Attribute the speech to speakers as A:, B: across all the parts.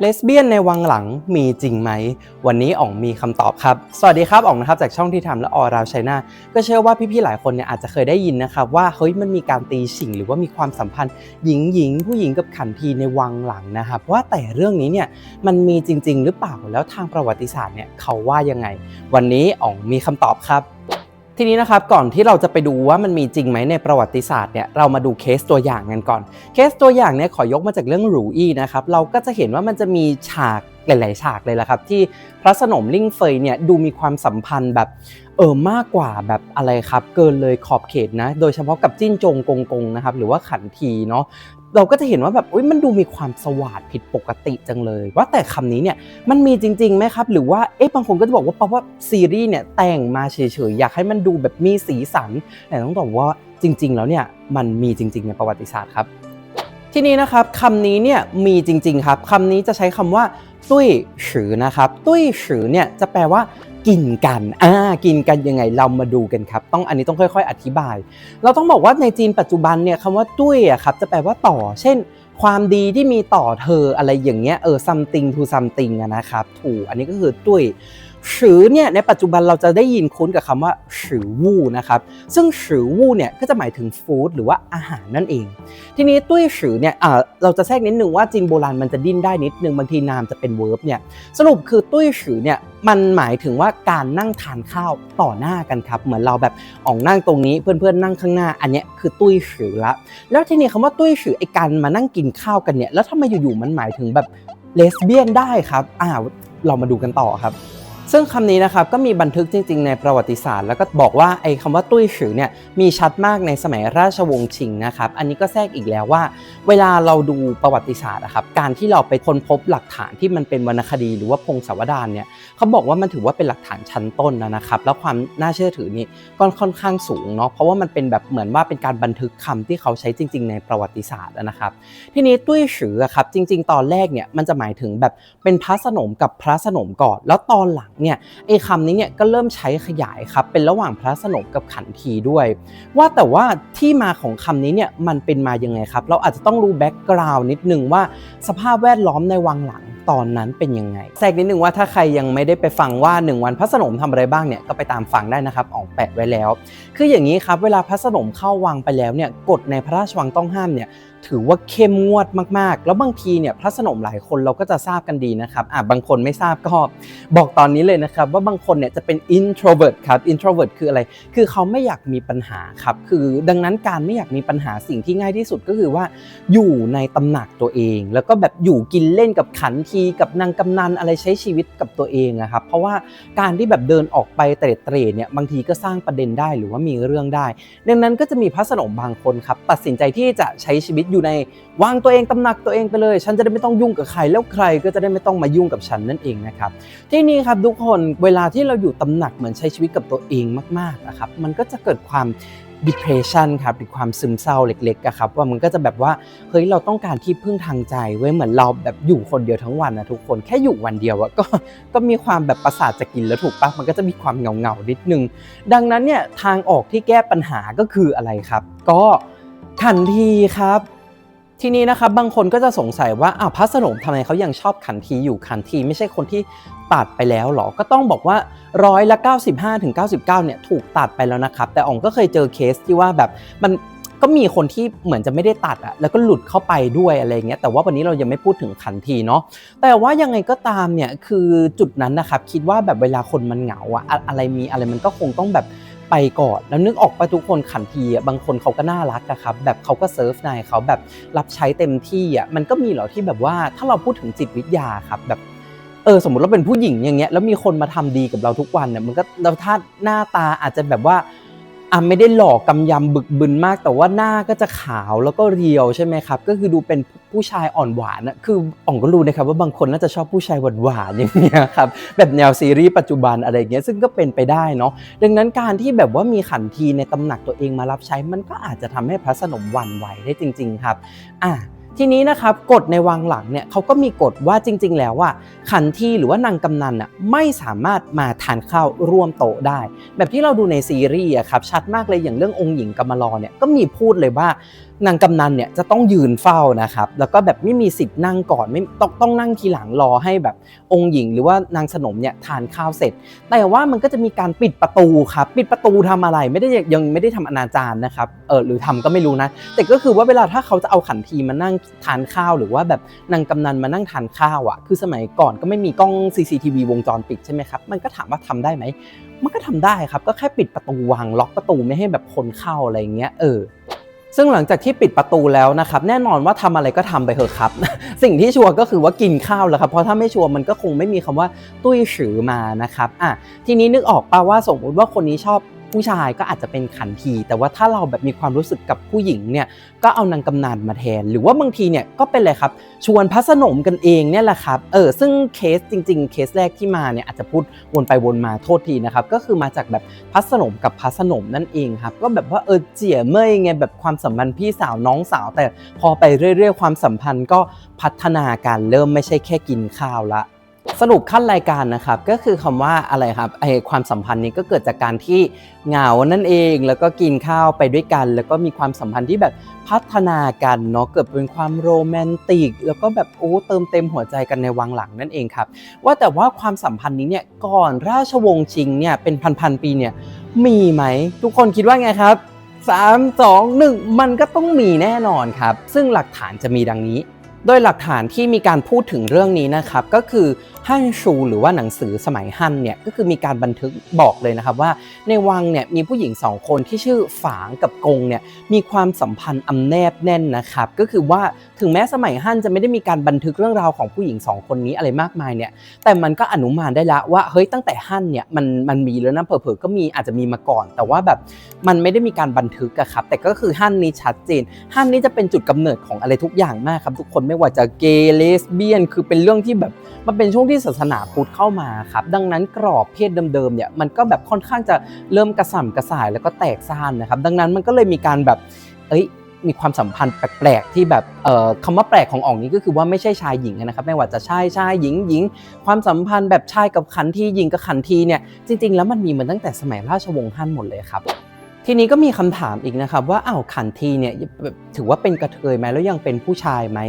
A: เลสเบี้ยนในวังหลังมีจริงไหม วันนี้อ๋องมีคำตอบครับ สวัสดีครับอ๋องนะครับจากช่องที่ทำและออราวชัยนาก็เชื่อว่าพี่ๆหลายคนเนี่ยอาจจะเคยได้ยินนะครับว่าเฮ้ยมันมีการตีฉิงหรือว่ามีความสัมพันธ์ หญิงหญิงผู้หญิงกับขันทีในวังหลังนะครับว่าแต่เรื่องนี้เนี่ยมันมีจริง ๆ หรือเปล่าแล้วทางประวัติศาสตร์เนี่ยเขาว่ายังไง วันนี้อ๋องมีคำตอบครับ ทีนี้นะครับก่อนที่เราจะไปดูว่ามันมีจริงไหมในประวัติศาสตร์เนี่ยเรามาดูเคสตัวอย่างกันก่อน เคสตัวอย่างเนี่ยขอยกมาจากเรื่องหรูอี้นะครับเราก็จะเห็นว่ามันจะมีฉากหลาย ๆ ฉากเลยละครับ ที่พระสนมลิงเฟยเนี่ยดูมีความสัมพันธ์แบบเออมากกว่าแบบอะไรครับ เกินเลยขอบเขตนะ โดยเฉพาะกับจิ้นจงกงกงนะครับหรือว่าขันทีเนาะ เราก็จะเห็นว่าแบบอุยมันดูมีความสวาดผิดปกติจังเลย ว่าแต่คำนี้เนี่ยมันมีจริงๆไหมครับ หรือว่าเอ๊ะบางคนก็จะบอกว่าเพราะว่าซีรีส์เนี่ยแต่งมาเฉยๆอยากให้มันดูแบบมีสีสันแต่ต้องบอกว่าจริง ๆ แล้วเนี่ยมันมีจริง ๆ ในประวัติศาสตร์ครับ ที่นี้นะครับคำนี้เนี่ยมีจริง ๆ ครับคำนี้จะใช้คำว่า ตุ้ยฉือนะครับ ตุ้ยฉือเนี่ยจะแปลว่ากินกัน อ่า กินกันยังไง เรามาดูกันครับ ต้อง อันนี้ต้องค่อย ๆ อธิบาย เราต้องบอกว่าในจีนปัจจุบันเนี่ยคำว่าตุ้ยอะครับ จะแปลว่าต่อ เช่น ความดีที่มีต่อเธออะไรอย่างเงี้ย เออ something to something อะนะครับ ถูก อันนี้ก็คือตุ้ย ฉือเนี่ยในปัจจุบันเราจะได้ยินคุ้นกับคำว่าฉือวู่นะครับซึ่งฉือวู่เนี่ยก็จะหมายถึงฟู้ดหรือว่าอาหารนั่นเอง ทีนี้ตุ้ยฉือเนี่ยอ่าเราจะแทรกนิดนึงว่าจีนโบราณมันจะดิ้นได้นิดนึงบางทีนามจะเป็นเวิร์บเนี่ยสรุปคือตุ้ยฉือเนี่ยมันหมายถึงว่าการนั่งทานข้าวต่อหน้ากันครับ เหมือนเราแบบอ่องนั่งตรงนี้เพื่อนๆนั่งข้างหน้า อันเนี้ยคือตุ้ยฉือละ แล้วทีนี้คำว่าตุ้ยฉือไอการมานั่งกินข้าวกันเนี่ยแล้วทำไมอยู่ๆมันหมายถึงแบบเลสเบี้ยนได้ครับอ่าเรามาดูกันต่อครับ ซึ่งคำนี้นะครับก็มีบันทึกจริง ๆ ในประวัติศาสตร์ แล้วก็บอกว่าไอ้คำว่าตุ้ยฉือเนี่ยมีชัดมากในสมัยราชวงศ์ชิงนะครับอันนี้ก็แทรกอีกแล้วว่า เวลาเราดูประวัติศาสตร์อะครับการที่เราไปค้นพบหลักฐานที่มันเป็นวรรณคดีหรือว่าพงศาวดารเนี่ยเขาบอกว่ามันถือว่าเป็นหลักฐานชั้นต้นนะครับแล้วความน่าเชื่อถือนี่ก็ค่อนข้างสูงเนาะเพราะว่ามันเป็นแบบเหมือนว่าเป็นการบันทึกคำที่เขาใช้จริง ๆ ในประวัติศาสตร์นะครับทีนี้ตุ้ยฉืออะครับจริง ๆ ตอนแรกเนี่ยมันจะหมายถึงแบบเป็นพระสนมกับพระสนมก่อนแล้วตอนหลังเนี่ยไอ้คำนี้เนี่ยก็เริ่มใช้ขยายครับเป็นระหว่างพระสนมกับขันทีด้วย ว่าแต่ว่าที่มาของคำนี้เนี่ยมันเป็นมายังไงครับเราอาจจะต้องรู้แบ็กกราวน์นิดนึงว่าสภาพแวดล้อมในวังหลังตอนนั้นเป็นยังไงแทรกนิดนึงว่าถ้าใครยังไม่ได้ไปฟังว่า 1 วันพระสนมทำอะไรบ้างเนี่ยก็ไปตามฟังได้นะครับออกแปะไว้แล้ว คืออย่างนี้ครับเวลาพระสนมเข้าวังไปแล้วเนี่ยกฎในพระราชวังต้องห้ามเนี่ย ถือว่าเข้มงวดมากๆ แล้วบางทีเนี่ยพระสนมหลายคนเราก็จะทราบกันดีนะครับอะบางคนไม่ทราบก็บอกตอนนี้เลยนะครับ ว่าบางคนเนี่ยจะเป็น introvert ครับ introvert คืออะไร คือเขาไม่อยากมีปัญหาครับคือดังนั้นการไม่อยากมีปัญหาสิ่งที่ง่ายที่สุดก็คือว่าอยู่ในตำหนักตัวเอง แล้วก็แบบอยู่กินเล่นกับขันทีกับนางกำนันอะไรใช้ชีวิตกับตัวเองอะครับเพราะว่าการที่แบบเดินออกไปเตร็ดเตร่เนี่ยบางทีก็สร้างประเด็นได้หรือว่ามีเรื่องได้ ดังนั้นก็จะมีพระสนมบางคนครับตัดสินใจที่จะใช้ชีวิตอยู่ในวางตัวเองตำหนักตัวเองไปเลย ฉันจะได้ไม่ต้องยุ่งกับใครแล้วใครก็จะได้ไม่ต้องมายุ่งกับฉันนั่นเองนะครับที่นี่ครับทุกคนเวลาที่เราอยู่ตำหนักเหมือนใช้ชีวิตกับตัวเองมากๆนะครับมันก็จะเกิดความ depression ครับหรือความซึมเศร้าเล็กๆอะครับ ว่ามันก็จะแบบว่าเฮ้ยเราต้องการที่พึ่งทางใจไว้เหมือนเราแบบอยู่คนเดียวทั้งวันนะทุกคนแค่อยู่วันเดียวอะก็ก็มีความแบบประสาทจะกินแล้วถูกปะมันก็จะมีความเงาเงาๆนิดนึง ดังนั้นเนี่ยทางออกที่แก้ปัญหาก็คืออะไรครับ ก็ขันทีครับ ทีนี้นะครับบางคนก็จะสงสัยว่าอ้าวพระสนมทำไมเขายังชอบขันทีอยู่ขันทีไม่ใช่คนที่ตัดไปแล้วหรอ ก็ต้องบอกว่าร้อยละ95ถึง99เนี่ยถูกตัดไปแล้วนะครับ แต่องก็เคยเจอเคสที่ว่าแบบมันก็มีคนที่เหมือนจะไม่ได้ตัดอะแล้วก็หลุดเข้าไปด้วยอะไรเงี้ยแต่ว่าวันนี้เรายังไม่พูดถึงขันทีเนาะแต่ว่ายังไงก็ตามเนี่ยคือจุดนั้นนะครับคิดว่าแบบเวลาคนมันเหงาอะอะไรมีอะไรมันก็คงต้องแบบ ไปก่อนแล้วนึกออกไปทุกคนขันทีอะบางคนเขาก็น่ารักอะครับแบบเขาก็เซิร์ฟนายเขาแบบรับใช้เต็มที่อะมันก็มีเหรอที่แบบว่าถ้าเราพูดถึงจิตวิทยาครับแบบเออสมมติเราเป็นผู้หญิงอย่างเงี้ยแล้วมีคนมาทำดีกับเราทุกวันเนี่ยมันก็เราถ้าหน้าตาอาจจะแบบว่า อะไม่ได้หล่อกำยำบึกบึนมาก แต่ว่าหน้าก็จะขาวแล้วก็เรียวใช่ไหมครับ ก็คือดูเป็นผู้ชายอ่อนหวานนะคืออ่องก็รู้นะครับว่าบางคนน่าจะชอบผู้ชายหวานๆอย่างเงี้ยครับแบบแนวซีรีส์ปัจจุบันอะไรเงี้ยซึ่งก็เป็นไปได้เนาะดังนั้นการที่แบบว่ามีขันทีในตำหนักตัวเองมารับใช้มันก็อาจจะทำให้พระสนมหวั่นไหวได้จริง ๆ ครับอะ ทีนี้นะครับกฎในวังหลังเนี่ยเขาก็มีกฎว่าจริง ๆ แล้วว่าขันทีหรือว่านางกำนันอะไม่สามารถมาทานข้าวร่วมโต๊ะได้ แบบที่เราดูในซีรีส์อะครับชัดมากเลยอย่างเรื่ององค์หญิงกำมะลอเนี่ยก็มีพูดเลยว่านางกำนันเนี่ยจะต้องยืนเฝ้านะครับ แล้วก็แบบไม่มีสิทธิ์นั่งก่อนไม่ต้องต้องนั่งทีหลังรอให้แบบองค์หญิง หรือว่านางสนมเนี่ยทานข้าวเสร็จ แต่ว่ามันก็จะมีการปิดประตูครับปิดประตูทำอะไรไม่ได้ยังไม่ได้ทำอนาจารนะครับเออหรือทำก็ไม่รู้นะ แต่ก็คือว่าเวลาถ้าเขาจะเอาขันทีมานั่งทานข้าว หรือว่าแบบนางกำนันมานั่งทานข้าวอะคือสมัยก่อนก็ไม่มีกล้อง CCTV วงจรปิดใช่ไหมครับมันก็ถามว่าทำได้ไหมมันก็ทำได้ครับก็แค่ปิดประตูวางล็อกประตูไม่ให้แบบคนเข้าอะไรอย่างเงี้ยเออ ซึ่งหลังจากที่ปิดประตูแล้วนะครับแน่นอนว่าทำอะไรก็ทำไปเถอะครับ สิ่งที่ชัวร์ก็คือว่ากินข้าวแล้วครับเพราะถ้าไม่ชัวร์มันก็คงไม่มีคำว่าตุ้ยฉือมานะครับอะทีนี้นึกออกป่าว่าสมมติว่าคนนี้ชอบ ผู้ชายก็อาจจะเป็นขันที แต่ว่าถ้าเราแบบมีความรู้สึกกับผู้หญิงเนี่ยก็เอานางกำนันมาแทน หรือว่าบางทีเนี่ยก็เป็นเลยครับชวนพระสนมกันเองเนี่ยแหละครับเออซึ่งเคสจริง ๆ เคสแรกที่มาเนี่ยอาจจะพูดวนไปวนมาโทษทีนะครับก็คือมาจากแบบพระสนมกับพระสนมนั่นเองครับก็แบบว่าเออเจี๋ยเมยไงแบบความสัมพันธ์พี่สาวน้องสาว แต่พอไปเรื่อย ๆ ความสัมพันธ์ก็พัฒนาการเริ่มไม่ใช่แค่กินข้าวละ สรุปขั้นรายการนะครับก็คือคำว่าอะไรครับไอความสัมพันธ์นี้ก็เกิดจากการที่เหงานั่นเอง แล้วก็กินข้าวไปด้วยกัน แล้วก็มีความสัมพันธ์ที่แบบพัฒนากันเนาะเกิดเป็นความโรแมนติก แล้วก็แบบโอ้เติมเต็มหัวใจกันในวังหลังนั่นเองครับ ว่าแต่ว่าความสัมพันธ์นี้เนี่ยก่อนราชวงศ์ชิงเนี่ยเป็นพันๆปีเนี่ยมีไหมทุกคนคิดว่าไงครับ 3 2 1 มันก็ต้องมีแน่นอนครับ ซึ่งหลักฐานจะมีดังนี้ โดยหลักฐานที่มีการพูดถึงเรื่องนี้นะครับก็คือฮั่นชูหรือว่าหนังสือสมัยฮั่นเนี่ยก็คือมีการบันทึกบอกเลยนะครับว่า ในวังเนี่ยมีผู้หญิงสองคนที่ชื่อฝางกับกงเนี่ยมีความสัมพันธ์อำแนบแน่นนะครับก็คือว่าถึงแม้สมัยฮั่นจะไม่ได้มีการบันทึกเรื่องราวของผู้หญิงสองคนนี้อะไรมากมายเนี่ยแต่มันก็อนุมานได้ละว่าเฮ้ยตั้งแต่ฮั่นเนี่ยมันมันมีแล้วนะเผลอๆก็มีอาจจะมีมาก่อน แต่ว่าแบบมันไม่ได้มีการบันทึกอะครับแต่ก็คือฮั่นนี้ชัดเจนฮั่นนี้จะเป็นจุดกำเนิดของอะไรทุกอย่างมากครับทุกคนไม่ว่าจะเกย์เลสเบี้ยน คือเป็นเรื่องที่แบบมันเป็นช่วงที่ศาสนาพุทธเข้ามาครับดังนั้นกรอบเพศเดิมๆเนี่ยมันก็แบบค่อนข้างจะเริ่มกระส่ำกระส่ายแล้วก็แตกซ่านนะครับ ดังนั้นมันก็เลยมีการแบบเอ้ยมีความสัมพันธ์แปลกๆที่แบบเอ่อคำว่าแปลกของอ่องนี้ก็คือว่าไม่ใช่ชายหญิงนะครับไม่ว่าจะชายชายหญิงหญิง ความสัมพันธ์แบบชายกับขันทีหญิงกับขันทีเนี่ยจริง ๆ แล้วมันมีมาตั้งแต่สมัยราชวงศ์ฮั่นหมดเลยครับ ทีนี้ก็มีคำถามอีกนะครับว่าอ้าวขันทีเนี่ยถือว่าเป็นกระเทยไหมแล้วยังเป็นผู้ชายไหม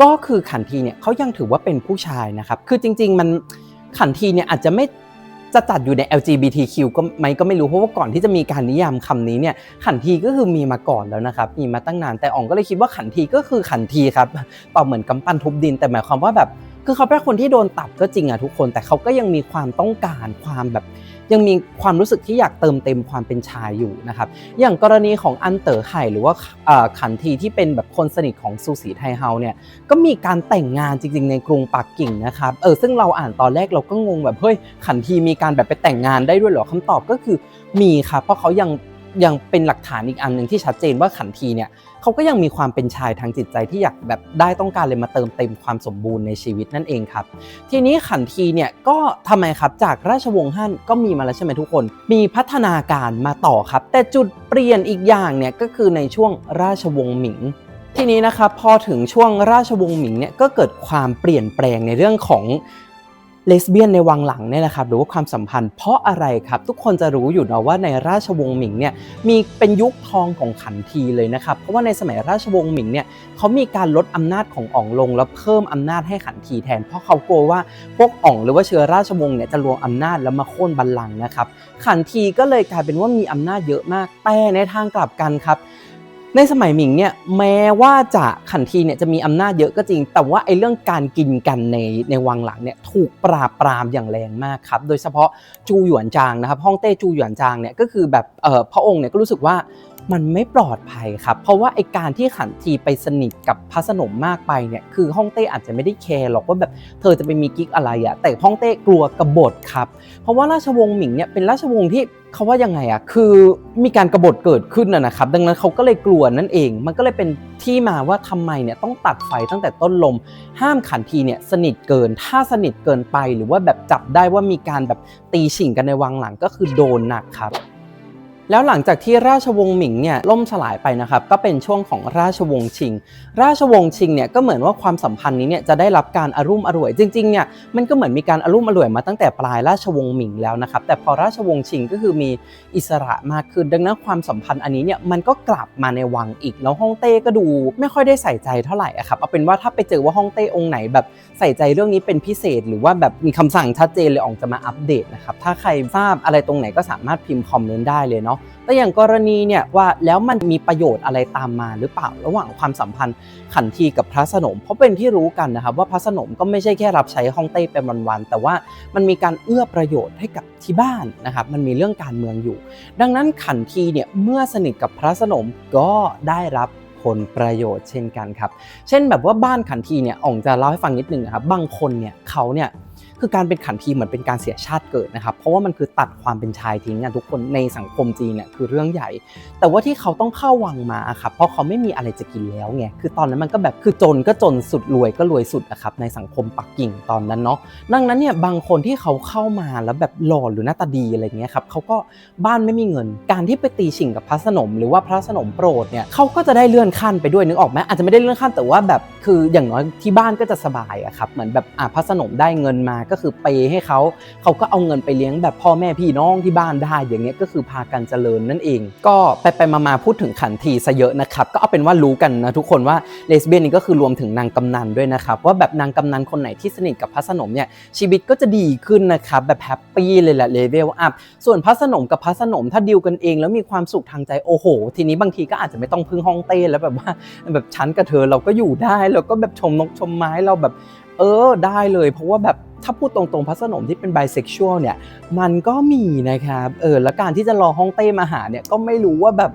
A: ก็คือขันทีเนี่ยเขายังถือว่าเป็นผู้ชายนะครับ คือจริง ๆ มันขันทีเนี่ยอาจจะไม่จะจัดอยู่ใน LGBTQ ก็ไหมก็ไม่รู้เพราะว่าก่อนที่จะมีการนิยามคำนี้เนี่ยขันทีก็คือมีมาก่อนแล้วนะครับมีมาตั้งนานแต่อ๋องก็เลยคิดว่าขันทีก็คือขันทีครับตอบเหมือนกำปั้นทุบดิน แต่หมายความว่าแบบ คือเขาเป็นคนที่โดนตัดก็จริงอะทุกคน แต่เขาก็ยังมีความต้องการความแบบยังมีความรู้สึกที่อยากเติมเต็มความเป็นชายอยู่นะครับ อย่างกรณีของอันเต๋อไห่หรือว่าขันทีที่เป็นแบบคนสนิทของซูสีไทเฮาเนี่ย ก็มีการแต่งงานจริงๆในกรุงปักกิ่งนะครับ เออ ซึ่งเราอ่านตอนแรกเราก็งงแบบเฮ้ยขันทีมีการแบบไปแต่งงานได้ด้วยเหรอคำตอบก็คือมีครับเพราะเขายังยังเป็นหลักฐานอีกอันหนึ่งที่ชัดเจนว่าขันทีเนี่ย เขาก็ยังมีความเป็นชายทางจิตใจที่อยากแบบได้ต้องการเลยมาเติมเต็มความสมบูรณ์ในชีวิตนั่นเองครับ ทีนี้ขันทีเนี่ยก็ทำไมครับจากราชวงศ์ฮั่นก็มีมาแล้วใช่ไหมทุกคน มีพัฒนาการมาต่อครับ แต่จุดเปลี่ยนอีกอย่างเนี่ยก็คือในช่วงราชวงศ์หมิงทีนี้นะครับพอถึงช่วงราชวงศ์หมิงเนี่ยก็เกิดความเปลี่ยนแปลงในเรื่องของ เลสเบี้ยนในวังหลังเนี่ยนะครับหรือว่าความสัมพันธ์เพราะอะไรครับทุกคนจะรู้อยู่นะว่าในราชวงศ์หมิงเนี่ยมีเป็นยุคทองของขันทีเลยนะครับเพราะว่าในสมัยราชวงศ์หมิงเนี่ยเขามีการลดอำนาจของอ่องลง แล้วเพิ่มอำนาจให้ขันทีแทน เพราะเขากลัวว่าพวกอ่องหรือว่าเชื้อราชวงศ์เนี่ยจะรวมอำนาจแล้วมาโค่นบัลลังก์นะครับขันทีก็เลยกลายเป็นว่ามีอำนาจเยอะมากแต่ในทางกลับกันครับ ในสมัยหมิงเนี่ยแม้ว่าจะขันทีเนี่ยจะมีอำนาจเยอะก็จริง แต่ว่าไอ้เรื่องการกินกันในในวังหลังเนี่ยถูกปราบปรามอย่างแรงมากครับ โดยเฉพาะจูหยวนจางนะครับฮ่องเต้จูหยวนจางเนี่ยก็คือแบบเออพระองค์เนี่ยก็รู้สึกว่า มันไม่ปลอดภัยครับ เพราะว่าไอการที่ขันทีไปสนิทกับพระสนมมากไปเนี่ยคือฮ่องเต้อาจจะไม่ได้แคร์หรอกว่าแบบเธอจะไปมีกิ๊กอะไรอะแต่ฮ่องเต้กลัวกบฏครับ เพราะว่าราชวงศ์หมิงเนี่ยเป็นราชวงศ์ที่เขาว่ายังไงอะคือมีการกบฏเกิดขึ้นนะนะครับ ดังนั้นเขาก็เลยกลัวนั่นเอง มันก็เลยเป็นที่มาว่าทำไมเนี่ยต้องตัดไฟตั้งแต่ต้นลม ห้ามขันทีเนี่ยสนิทเกิน ถ้าสนิทเกินไปหรือว่าแบบจับได้ว่ามีการแบบตีฉิงกันในวังหลังก็คือโดนหนักครับ แล้วหลังจากที่ราชวงศ์หมิงเนี่ยล่มสลายไปนะครับก็เป็นช่วงของราชวงศ์ชิง ราชวงศ์ชิงเนี่ยก็เหมือนว่าความสัมพันธ์นี้เนี่ยจะได้รับการอารุ่มอร่วยจริงๆเนี่ยมันก็เหมือนมีการอารุ่มอร่วยมาตั้งแต่ปลายราชวงศ์หมิงแล้วนะครับแต่พอราชวงศ์ชิงก็คือมีอิสระมากขึ้นดังนั้นความสัมพันธ์อันนี้เนี่ยมันก็กลับมาในวังอีกแล้วฮ่องเต้ก็ดู ไม่ค่อยได้ใส่ใจเท่าไหร่อะครับเอาเป็นว่าถ้าไปเจอว่าฮ่องเต้องค์ไหนแบบใส่ใจเรื่องนี้เป็นพิเศษ หรือว่าแบบมีคำสั่งชัดเจนเลยออกจะมาอัปเดตนะครับถ้าใครทราบอะไรตรงไหนก็สามารถพิมพ์คอมเมนต์ได้เลยเนาะแต่อย่างกรณีเนี่ยว่าแล้วมันมีประโยชน์อะไรตามมาหรือเปล่าระหว่างความสัมพันธ์ขันทีกับพระสนม เพราะเป็นที่รู้กันนะครับว่าพระสนมก็ไม่ใช่แค่รับใช้ฮ่องเต้เป็นวันๆแต่ว่ามันมีการเอื้อประโยชน์ให้กับที่บ้านนะครับมันมีเรื่องการเมืองอยู่ ดังนั้นขันทีเนี่ยเมื่อสนิทกับพระสนมก็ได้รับผลประโยชน์เช่นกันครับ เช่นแบบว่าบ้านขันทีเนี่ยอ่องจะเล่าให้ฟังนิดนึงนะครับบางคนเนี่ยเขาเนี่ย คือการเป็นขันทีเหมือนเป็นการเสียชาติเกิดนะครับ เพราะว่ามันคือตัดความเป็นชายทิ้งอะทุกคนในสังคมจีนเนี่ยคือเรื่องใหญ่ แต่ว่าที่เขาต้องเข้าวังมาครับเพราะเขาไม่มีอะไรจะกินแล้วไงคือตอนนั้นมันก็แบบคือจนก็จนสุดรวยก็รวยสุดอะครับในสังคมปักกิ่งตอนนั้นเนาะดังนั้นเนี่ยบางคนที่เขาเข้ามาแล้วแบบหล่อหรือหน้าตาดีอะไรเงี้ยครับเขาก็บ้านไม่มีเงิน การที่ไปตีฉิงกับพระสนม หรือว่าพระสนมโปรดเนี่ยเขาก็จะได้เลื่อนขั้นไปด้วยนึกออกไหมอาจจะไม่ได้เลื่อนขั้นแต่ว่าแบบคืออย่างน้อยที่บ้านก็จะสบายอะครับเหมือนแบบอะพระสนมได้เงินมาก็คือไปให้เขาเขาก็เอาเงินไปเลี้ยงแบบพ่อแม่พี่น้องที่บ้านได้ อย่างเงี้ยก็คือพากันเจริญนั่นเอง ก็ไปไปมาพูดถึงขันทีซะเยอะนะครับก็เอาเป็นว่ารู้กันนะทุกคนว่าเลสเบี้ยนนี่ก็คือรวมถึงนางกำนันด้วยนะครับว่าแบบนางกำนันคนไหนที่สนิทกับพระสนมเนี่ยชีวิตก็จะดีขึ้นนะครับแบบแฮปปี้เลยแหละเลเวลอัพส่วนพระสนมกับพระสนมถ้าดิวกันเอง แล้วมีความสุขทางใจโอ้โห ทีนี้บางทีก็อาจจะไม่ต้องพึ่งห้องเต้แล้วแบบว่าแบบฉันกับเธอเราก็อยู่ได้เราก็แบบชมนกชมไม้เราแบบ เออได้เลย เพราะว่าแบบถ้าพูดตรงๆพระสนมที่เป็นไบเซ็กชวลเนี่ยมันก็มีนะครับเออแล้วการที่จะรอห้องเต้มาหาเนี่ยก็ไม่รู้ว่าแบบ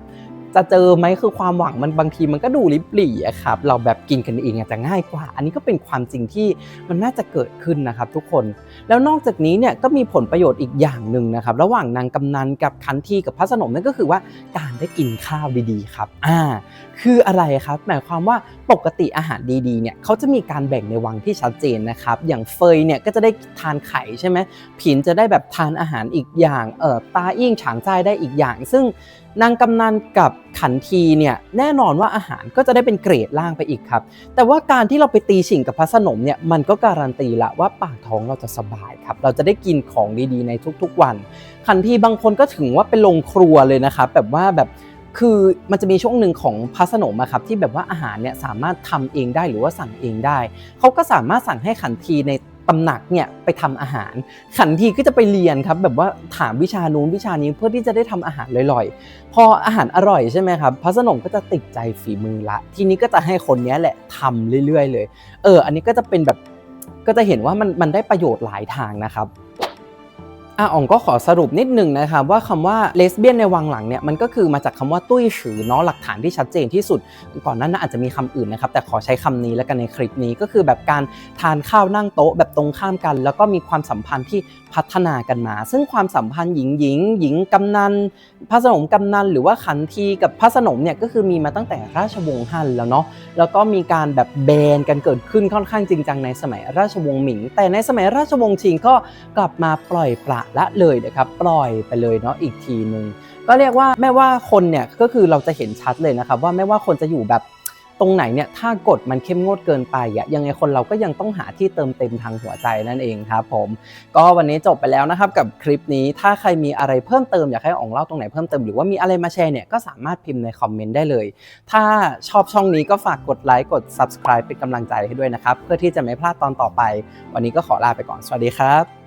A: จะเจอไหมคือความหวังมันบางทีมันก็ดูริบหรี่อะครับ เราแบบกินกันเองอาจจะง่ายกว่า อันนี้ก็เป็นความจริงที่มันน่าจะเกิดขึ้นนะครับทุกคน แล้วนอกจากนี้เนี่ยก็มีผลประโยชน์อีกอย่างหนึ่งนะครับ ระหว่างนางกำนันกับคันทีกับพระสนมนั่นก็คือว่าการได้กินข้าวดีๆครับอ่าคืออะไรครับหมายความว่าปกติอาหารดีๆเนี่ยเขาจะมีการแบ่งในวังที่ชัดเจนนะครับ อย่างเฟยเนี่ยก็จะได้ทานไข่ใช่ไหมผินจะได้แบบทานอาหารอีกอย่างเออตาอิ่งฉางใจได้อีกอย่าง ซึ่ง นางกำนันกับขันทีเนี่ยแน่นอนว่าอาหารก็จะได้เป็นเกรดล่างไปอีกครับ แต่ว่าการที่เราไปตีฉิงกับพระสนมเนี่ยมันก็การันตีละว่าปากท้องเราจะสบายครับ เราจะได้กินของดีๆในทุกๆวัน ขันทีบางคนก็ถึงว่าไปลงครัวเลยนะครับแบบว่าแบบคือมันจะมีช่วงหนึ่งของพระสนมครับที่แบบว่าอาหารเนี่ยสามารถทำเองได้หรือว่าสั่งเองได้ เขาก็สามารถสั่งให้ขันทีใน ตำหนักเนี่ยไปทำอาหาร ขันทีก็จะไปเรียนครับแบบว่าถามวิชานู้นวิชานี้เพื่อที่จะได้ทำอาหารลอยๆ พออาหารอร่อยใช่ไหมครับพระสนมก็จะติดใจฝีมือละ ทีนี้ก็จะให้คนนี้แหละทำเรื่อยๆ เลย เออ อันนี้ก็จะเป็นแบบก็จะเห็นว่ามันมันได้ประโยชน์หลายทางนะครับ อะอ๋องก็ขอสรุปนิดหนึ่งนะครับว่าคำว่าเลสเบี้ยนในวังหลังเนี่ยมันก็คือมาจากคำว่าตุ้ยฉือเนาะหลักฐานที่ชัดเจนที่สุด ก่อนหนั้นอาจจะมีคำอื่นนะครับแต่ขอใช้คำนี้แล้วกันในคลิปนี้ก็คือแบบการทานข้าวนั่งโต๊ะแบบตรงข้ามกัน แล้วก็มีความสัมพันธ์ที่พัฒนากันมา ซึ่งความสัมพันธ์หญิงหญิงหญิงกำนันพระสนมกำนันหรือว่าขันทีกับพระสนมเนี่ยก็คือมีมาตั้งแต่ราชวงศ์ฮั่นแล้วเนาะแล้วก็มีการแบบแบนกันเกิดขึ้นค่อนข้างจริงจังในสมัยราชวงศ์หมิง แต่ในสมัยราชวงศ์ชิงก็กลับมาปล่อยปละละเลยนะครับปล่อยไปเลยเนาะอีกทีหนึ่งก็เรียกว่าแม้ว่าคนเนี่ยก็คือเราจะเห็นชัดเลยนะครับว่าไม่ว่าคนจะอยู่แบบตรงไหนเนี่ยถ้ากฎมันเข้มงวดเกินไปอะยังไงคนเราก็ยังต้องหาที่เติมเต็มทางหัวใจนั่นเองครับผมก็วันนี้จบไปแล้วนะครับกับคลิปนี้ถ้าใครมีอะไรเพิ่มเติมอยากให้อ่องเล่าตรงไหนเพิ่มเติมหรือว่ามีอะไรมาแชร์เนี่ยก็สามารถพิมพ์ในคอมเมนต์ได้เลย ถ้าชอบช่องนี้ก็ฝากกดไลค์กด subscribe เป็นกำลังใจให้ด้วยนะครับเพื่อที่จะไม่พลาดตอนต่อไป วันนี้ก็ขอลาไปก่อนสวัสดีครับ